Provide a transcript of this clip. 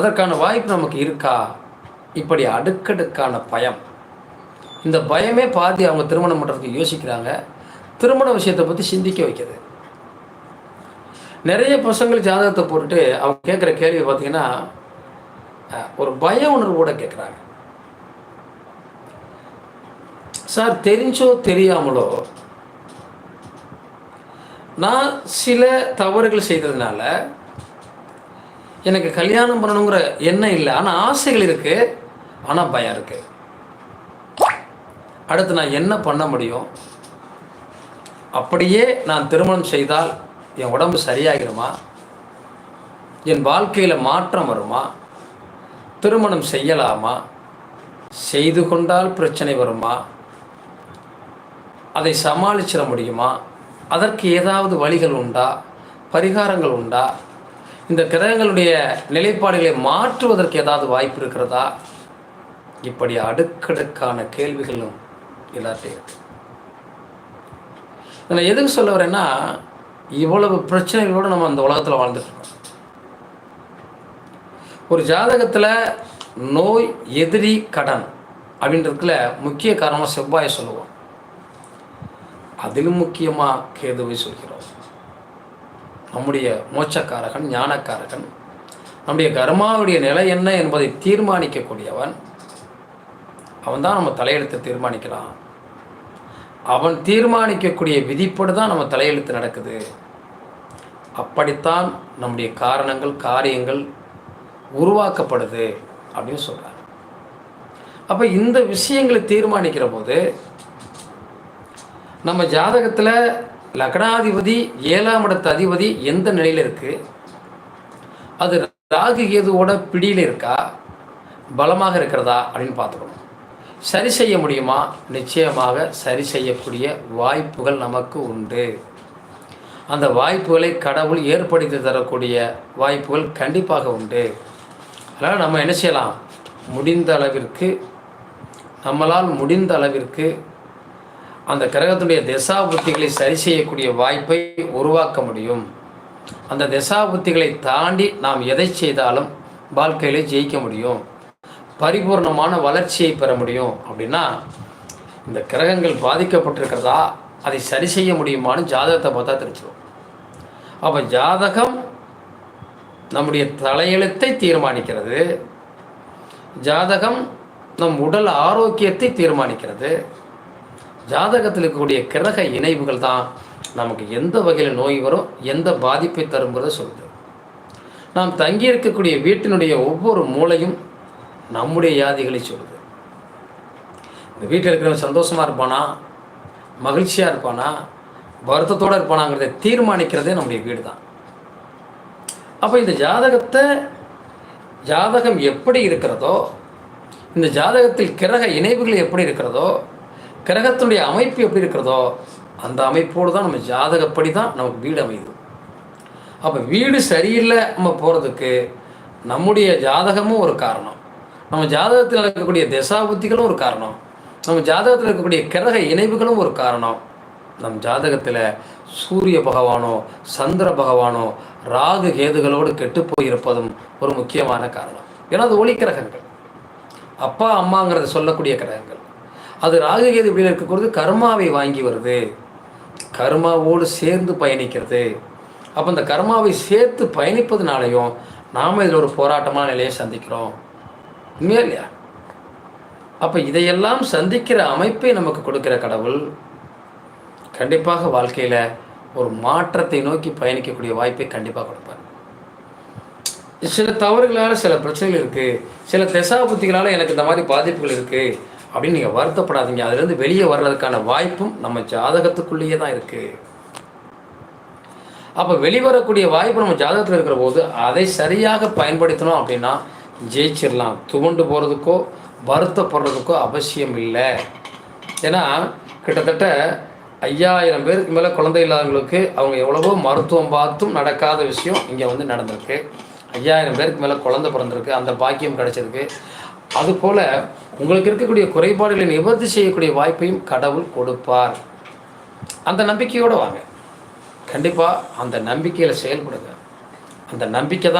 அதற்கான வாய்ப்பு நமக்கு இருக்கா? இப்படி அடுக்கடுக்கான பயம். இந்த பயமே பாதி அவங்க திருமணம் பண்ணுறதுக்கு யோசிக்கிறாங்க. திருமண விஷயத்தை பற்றி சிந்திக்க வைக்கிறது நிறைய பசங்கள் ஜாதகத்தை போட்டுட்டு அவங்க கேட்குற கேள்வி பார்த்தீங்கன்னா ஒரு பய உணர்வோட கேட்குறாங்க. சார் தெரிஞ்சோ தெரியாமலோ நான் சில தவறுகள் செய்ததுனால எனக்கு கல்யாணம் பண்ணணுங்கிற எண்ணம் இல்லை. ஆனால் ஆசைகள் இருக்கு. ஆனால் பயம் இருக்கு. அடுத்து நான் என்ன பண்ண முடியும்? அப்படியே நான் திருமணம் செய்தால் என் உடம்பு சரியாகிடுமா என் வாழ்க்கையில் மாற்றம் வருமா? திருமணம் செய்யலாமா? செய்து கொண்டால் பிரச்சனை வருமா? அதை சமாளிச்சிட முடியுமா? அதற்கு ஏதாவது வழிகள் உண்டா? பரிகாரங்கள் உண்டா? இந்த கிரகங்களுடைய நிலைப்பாடுகளை மாற்றுவதற்கு ஏதாவது வாய்ப்பு இருக்கிறதா? இப்படி அடுக்கடுக்கான கேள்விகளும் எல்லாத்தையும் இருக்கு. நான் எதுக்கு சொல்ல வரேன்னா இவ்வளவு பிரச்சனைகளோடு நம்ம அந்த உலகத்தில் வாழ்ந்துட்டு இருக்கோம். ஒரு ஜாதகத்தில் நோய் எதிரி கடன் அப்படின்றதுக்குல முக்கிய காரணமாக செவ்வாயை சொல்லுவோம். அதிலும் முக்கியமாக கேதுவை சொல்கிறோம். நம்முடைய மோட்சக்காரகன் ஞானக்காரகன். நம்முடைய கர்மாவுடைய நிலை என்ன என்பதை தீர்மானிக்கக்கூடியவன் அவன் தான் நம்ம தலையெழுத்தை தீர்மானிக்கிறான் அவன் தீர்மானிக்கக்கூடிய விதிப்படி தான் நம்ம தலையெழுத்து நடக்குது. அப்படித்தான் நம்முடைய காரணங்கள் காரியங்கள் உருவாக்கப்படுது அப்படின்னு சொல்கிறார் அப்போ இந்த விஷயங்களை தீர்மானிக்கிற போது நம்ம ஜாதகத்தில் லக்னாதிபதி ஏழாம் இடத்து அதிபதி எந்த நிலையில் இருக்குது அது ராகு கேதுவோட பிடியில் இருக்கா? பலமாக இருக்கிறதா? அப்படின்னு பார்த்துக்கணும். சரி செய்ய முடியுமா? நிச்சயமாக சரி செய்யக்கூடிய வாய்ப்புகள் நமக்கு உண்டு. அந்த வாய்ப்புகளை கடவுள் ஏற்படுத்தி தரக்கூடிய வாய்ப்புகள் கண்டிப்பாக உண்டு. அதனால் நம்ம என்ன செய்யலாம்? முடிந்த அளவிற்கு நம்மளால் முடிந்த அளவிற்கு அந்த கிரகத்துடைய திசா புத்திகளை சரி செய்யக்கூடிய வாய்ப்பை உருவாக்க முடியும். அந்த திசா புத்திகளை தாண்டி நாம் எதை செய்தாலும் வாழ்க்கையில் ஜெயிக்க முடியும். பரிபூர்ணமான வளர்ச்சியை பெற முடியும். அப்படின்னா இந்த கிரகங்கள் பாதிக்கப்பட்டிருக்கிறதா அதை சரி செய்ய முடியுமான்னு ஜாதகத்தை பார்த்தா தெரிஞ்சிடும். அப்போ ஜாதகம் நம்முடைய தலையெழுத்தை தீர்மானிக்கிறது. ஜாதகம் நம் உடல் ஆரோக்கியத்தை தீர்மானிக்கிறது. ஜாதகத்தில் இருக்கக்கூடிய கிரக இணைவுகள் தான் நமக்கு எந்த வகையில் நோய் வரும் எந்த பாதிப்பை தருங்கிறத சொல்லுது. நாம் தங்கி இருக்கக்கூடிய வீட்டினுடைய ஒவ்வொரு மூலையும் நம்முடைய யாதிகளை சொல்லுது. இந்த வீட்டில் இருக்கிறவன் சந்தோஷமாக இருப்பானா மகிழ்ச்சியாக இருப்பானா வருத்தத்தோடு இருப்பானாங்கிறத தீர்மானிக்கிறதே நம்முடைய வீடு தான். அப்போ இந்த ஜாதகத்தை ஜாதகம் எப்படி இருக்கிறதோ இந்த ஜாதகத்தில் கிரக இணைவுகள் எப்படி இருக்கிறதோ கிரகத்தினுடைய அமைப்பு எப்படி இருக்கிறதோ அந்த அமைப்போடு தான் நம்ம ஜாதகப்படி தான் நமக்கு வீடு அமையுது. அப்போ வீடு சரியில்லை நம்ம போகிறதுக்கு நம்முடைய ஜாதகமும் ஒரு காரணம். நம்ம ஜாதகத்தில் இருக்கக்கூடிய தசாபுத்திகளும் ஒரு காரணம். நம்ம ஜாதகத்தில் இருக்கக்கூடிய கிரக இணைவுகளும் ஒரு காரணம். நம் ஜாதகத்தில் சூரிய பகவானோ சந்திர பகவானோ ராகு கேதுகளோடு கெட்டு போயிருப்பதும் ஒரு முக்கியமான காரணம். ஏன்னா அது ஒளி கிரகங்கள். அப்பா அம்மாங்கிறத சொல்லக்கூடிய கிரகங்கள். அது ராகுகேது இப்படி இருக்கக்கூடாது கர்மாவை வாங்கி வருது. கர்மாவோடு சேர்ந்து பயணிக்கிறது. அப்போ இந்த கர்மாவை சேர்த்து பயணிப்பதுனாலையும் நாம் இதில் ஒரு போராட்டமான நிலையை சந்திக்கிறோம். உண்மையா இல்லையா? அப்போ இதையெல்லாம் சந்திக்கிற அமைப்பை நமக்கு கொடுக்கிற கடவுள் கண்டிப்பாக வாழ்க்கையில் ஒரு மாற்றத்தை நோக்கி பயணிக்கக்கூடிய வாய்ப்பை கண்டிப்பாக கொடுப்பார். சில தவறுகளால் சில பிரச்சனைகள் இருக்குது சில திசா புத்திகளால் எனக்கு இந்த மாதிரி பாதிப்புகள் இருக்குது அப்படின்னு நீங்கள் வருத்தப்படாதீங்க. அதுலேருந்து வெளியே வர்றதுக்கான வாய்ப்பும் நம்ம ஜாதகத்துக்குள்ளேயே தான் இருக்குது அப்போ வெளிவரக்கூடிய வாய்ப்பு நம்ம ஜாதகத்தில் இருக்கிற போது அதை சரியாக பயன்படுத்தணும் அப்படின்னா ஜெயிச்சிடலாம். துவண்டு போகிறதுக்கோ வருத்தப்படுறதுக்கோ அவசியம் இல்லை. ஏன்னா கிட்டத்தட்ட ஐயாயிரம் பேருக்கு மேலே குழந்தை இல்லாதவங்களுக்கு அவங்க எவ்வளவோ மருத்துவம் பார்த்தும் நடக்காத விஷயம் இங்கே வந்து நடந்திருக்கு. ஐயாயிரம் பேருக்கு மேலே குழந்தை பிறந்திருக்கு. அந்த பாக்கியம் கிடச்சிருக்கு. அதுபோல் உங்களுக்கு இருக்கக்கூடிய குறைபாடுகளை நிவர்த்தி செய்யக்கூடிய வாய்ப்பையும் கடவுள் கொடுப்பார். அந்த நம்பிக்கையோடு வாங்க. கண்டிப்பாக அந்த நம்பிக்கையில் செயல்படுங்க. அந்த நம்பிக்கை தான்